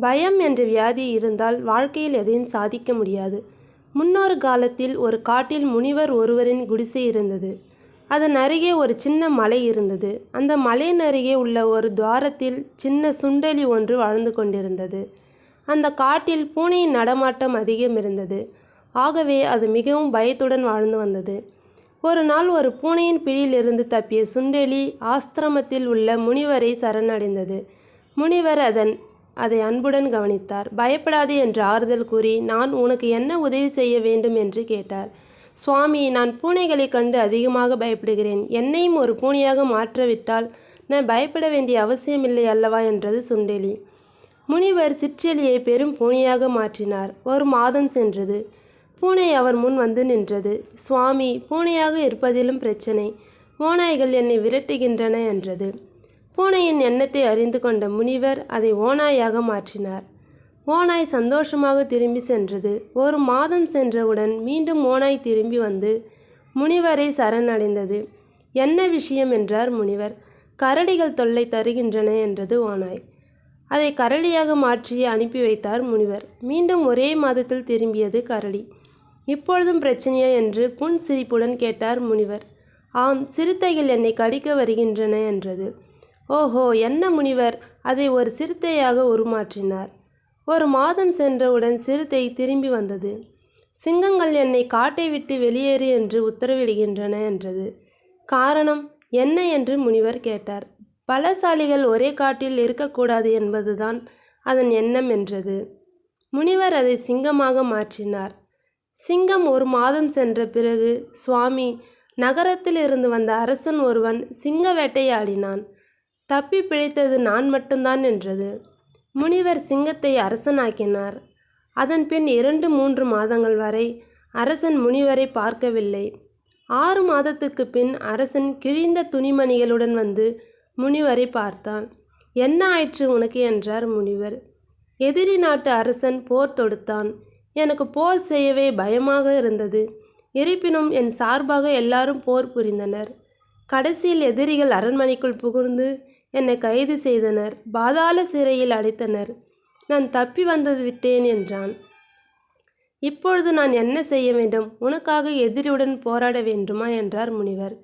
பயம் என்ற வியாதி இருந்தால் வாழ்க்கையில் எதையும் சாதிக்க முடியாது. முன்னொரு காலத்தில் ஒரு காட்டில் முனிவர் ஒருவரின் குடிசை இருந்தது. அதன் அருகே ஒரு சின்ன மலை இருந்தது. அந்த மலையின் அருகே உள்ள ஒரு துவாரத்தில் சின்ன சுண்டெலி ஒன்று வாழ்ந்து கொண்டிருந்தது. அந்த காட்டில் பூனையின் நடமாட்டம் அதிகம் இருந்தது. ஆகவே அது மிகவும் பயத்துடன் வாழ்ந்து வந்தது. ஒரு நாள் ஒரு பூனையின் பிடியிலிருந்து தப்பிய சுண்டெலி ஆஸ்திரமத்தில் உள்ள முனிவரை சரணடைந்தது. முனிவர் அதன் அதை அன்புடன் கவனித்தார். பயப்படாது என்று ஆறுதல் கூறி நான் உனக்கு என்ன உதவி செய்ய வேண்டும்? என்று கேட்டார். சுவாமி நான் பூனைகளைக் கண்டு அதிகமாக பயப்படுகிறேன். என்னையும் ஒரு பூனையாக மாற்றவிட்டால் நான் பயப்பட வேண்டிய அவசியமில்லை அல்லவா? என்றது சுண்டெலி. முனிவர் சிற்றெலியை பெரும் பூனையாக மாற்றினார். ஒரு மாதம் சென்றது. பூனை அவர் முன் வந்து நின்றது. சுவாமி பூனையாக இருப்பதிலும் பிரச்சனை. ஓநாய்கள் என்னை விரட்டுகின்றன என்றது. பூனையின் எண்ணத்தை அறிந்து கொண்ட முனிவர் அதை ஓநாயாக மாற்றினார். ஓநாய் சந்தோஷமாக திரும்பி சென்றது. ஒரு மாதம் சென்றவுடன் மீண்டும் ஓநாய் திரும்பி வந்து முனிவரை சரணடைந்தது. என்ன விஷயம்? என்றார் முனிவர். கரடிகள் தொல்லை தருகின்றன என்றது ஓநாய். அதை கரடியாக மாற்றி அனுப்பி வைத்தார் முனிவர். மீண்டும் ஒரே மாதத்தில் திரும்பியது கரடி. இப்பொழுதும் பிரச்சனையா? என்று புன் சிரிப்புடன் கேட்டார் முனிவர். ஆம் சிறுத்தைகள் என்னை கடிக்க வருகின்றன என்றது. ஓஹோ என்ன முனிவர்! அதை ஒரு சிறுத்தையாக உருமாற்றினார். ஒரு மாதம் சென்றவுடன் சிறுத்தை திரும்பி வந்தது. சிங்கங்கள் என்னை காட்டை விட்டு வெளியேறு என்று உத்தரவிடுகின்றன என்றது. காரணம் என்ன என்று முனிவர் கேட்டார். பலசாலிகள் ஒரே காட்டில் இருக்கக்கூடாது என்பதுதான் அதன் எண்ணம் என்றது. முனிவர் அதை சிங்கமாக மாற்றினார். சிங்கம் ஒரு மாதம் சென்ற பிறகு சுவாமி நகரத்தில் இருந்து வந்த அரசன் ஒருவன் சிங்க வேட்டையாடினான் தப்பி பிழைத்தது நான் மட்டும்தான் என்றது. முனிவர் சிங்கத்தை அரசனாக்கினார். அதன் பின் இரண்டு மூன்று மாதங்கள் வரை அரசன் முனிவரை பார்க்கவில்லை. ஆறு மாதத்துக்கு பின் அரசன் கிழிந்த துணிமணிகளுடன் வந்து முனிவரை பார்த்தான். என்ன ஆயிற்று உனக்கு? என்றார் முனிவர். எதிரி நாட்டு அரசன் போர் தொடுத்தான். எனக்கு போர் செய்யவே பயமாக இருந்தது. இருப்பினும் என் சார்பாக எல்லாரும் போர் புரிந்தனர். கடைசியில் எதிரிகள் அரண்மனைக்குள் புகுந்து என்னை கைது செய்தனர். பாதாள சிறையில் அடைத்தனர். நான் தப்பி வந்தது விட்டேன் என்றான். இப்பொழுது நான் என்ன செய்ய வேண்டும்? உனக்காக எதிரியுடன் போராட வேண்டுமா? என்றார் முனிவர்.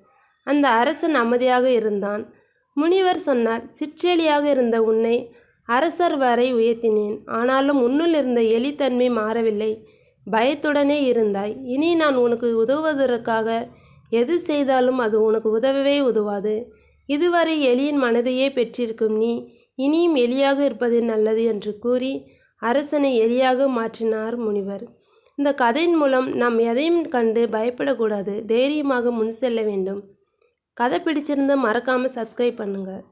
அந்த அரசன் அமைதியாக இருந்தான். முனிவர் சொன்னார் சிற்றேலியாக இருந்த உன்னை அரசர் வரை உயர்த்தினேன். ஆனாலும் உன்னுள் இருந்த எலித்தன்மை மாறவில்லை. பயத்துடனே இருந்தாய். இனி நான் உனக்கு உதவுவதற்காக எது செய்தாலும் அது உனக்கு உதவவே உதவாது. இதுவரை எலியின் மனதையே பெற்றிருக்கும் நீ இனியும் எலியாக இருப்பது நல்லது என்று கூறி அரசனை எலியாக மாற்றினார் முனிவர். இந்த கதையின் மூலம் நாம் எதையும் கண்டு பயப்படக்கூடாது. தைரியமாக முன் செல்ல வேண்டும். கதை பிடிச்சிருந்தால் மறக்காமல் சப்ஸ்கிரைப் பண்ணுங்கள்